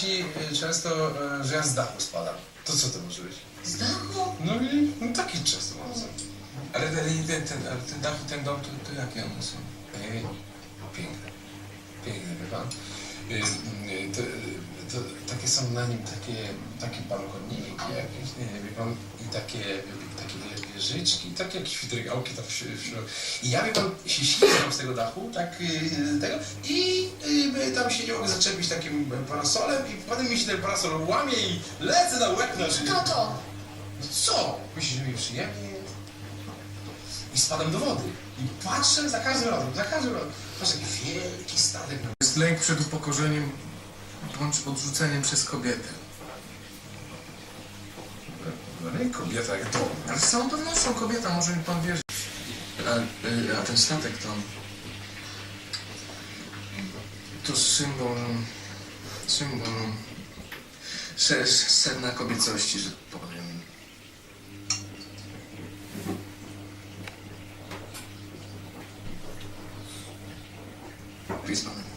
śni y, często, y, że ja z dachu spadam. To co to może być? Z dachu? No i no, taki często mam. Ale ten, ten, ten, ale ten dach, ten dom, to, to jakie one są? Piękne. Piękne, wie pan. Y, y, To, są na nim takie, takie balkoniki jakieś, nie, wie pan, i takie, takie wieżyczki, takie jakieś świdrygałki tam w. I ja, wie pan, się ślizgam z tego dachu, tak, y, tego, i y, tam się nie mogę zaczepić takim parasolem i potem mi się ten parasol łamie i lecę na łeb na szyję. Kto to? Co? Myślisz, że mi przyjemnie? I spadam do wody. I patrzę za każdym razem, za każdym razem. Patrz, taki wielki statek. na- Jest lęk przed upokorzeniem bądź odrzuceniem przez kobietę. No nie kobieta jak to. Ale z całą pewnością kobieta, może mi pan wierzyć. A, y, a ten statek to... To symbol... Symbol... se- Sedna kobiecości, że powiem. Jest panem.